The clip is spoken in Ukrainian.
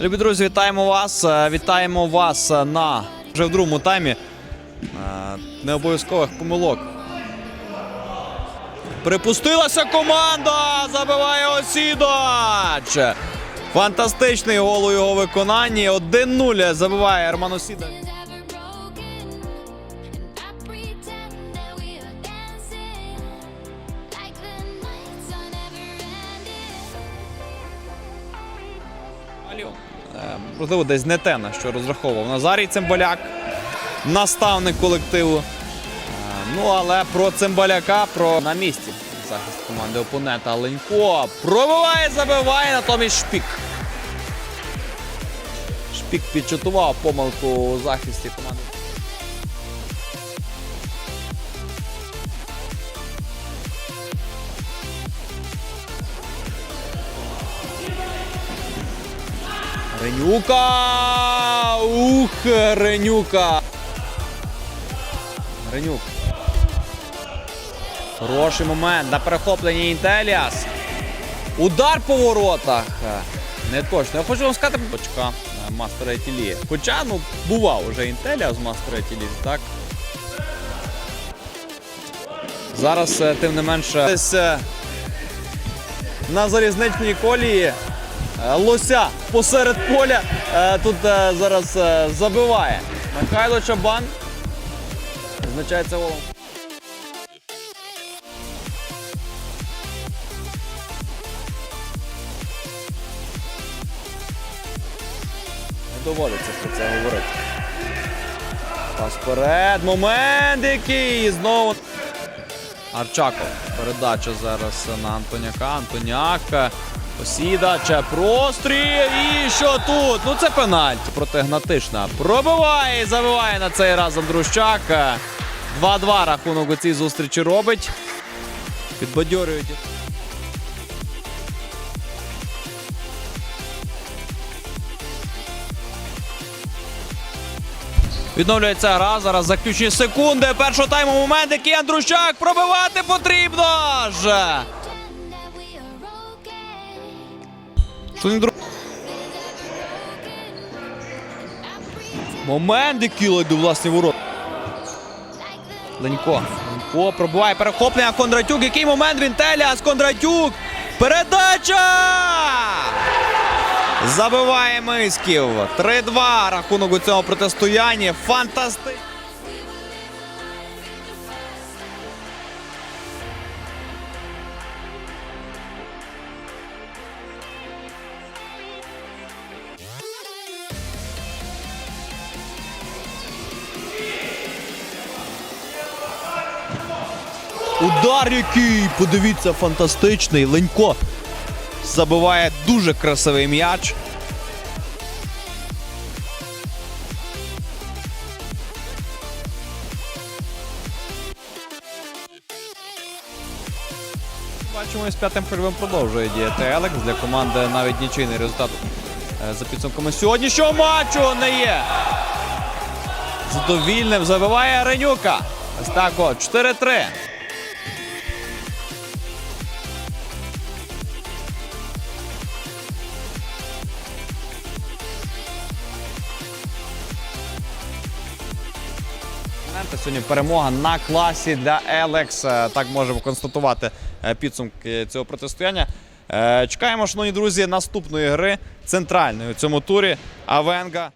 Любі друзі, вітаємо вас. Е, Вітаємо вас е, на вже в другому таймі е, необов'язкових помилок. Припустилася команда! Забиває Осідач! Фантастичний гол у його виконанні. 1-0 забиває Ерман Осідач. Можливо, десь не те, на що розраховував Назарій Цимбаляк, наставник колективу. Е, Ну, але про Цимбаляка, про на місці захист команди опонента Ленько пробиває, забиває, натомість шпік. Шпік підчутував помилку у захисті команди. Ренюка! Ух, Ренюка! Ренюк. Хороший момент на перехопленні Інтеліас. Удар по воротах. Не точно. Я хочу вам сказати почка е, мастера Етілі. Хоча, ну, бував уже Інтеліас мастера Етілі, так? Зараз, е, тим не менше, е, на залізничній колії Лося посеред поля е, тут е, зараз е, забиває. Михайло Чабан. Визначається голом. Не доводиться про це говорити. Пас вперед. Момент який. Знову. Арчаков. Передача зараз на Антоняка. Антоняк. Осідача. Простріл. І що тут? Ну це пенальті проти Гнатишна. Пробиває і забиває на цей раз Андрущак. 2-2 рахунок у цій зустрічі робить. Підбадьорюють. Відновлюється гра. Зараз заключні секунди. Першого тайму момент, який Андрущак пробивати потрібно ж. Дру- Момент, ледь до власні ворот. Ленько. Ленько пробиває перехоплення Кондратюк. Який момент він Теліас Кондратюк. Передача! Забиває Мисків. 3-2 рахунок у цьому протистоянні. Фантастично. Удар який! Подивіться, фантастичний. Ленько забиває дуже красивий м'яч. Бачимо, з п'ятим хвильовим продовжує діяти Елекс. Для команди навіть нічийний результат е, за підсумками сьогоднішнього матчу не є. Задовільним забиває Ренюка. Ось так от, 4-3. Та Сьогодні перемога на класі для Елекс. Е, Так можемо констатувати е, підсумки цього протистояння. Е, Чекаємо, шановні друзі, наступної гри центральної у цьому турі Авенга.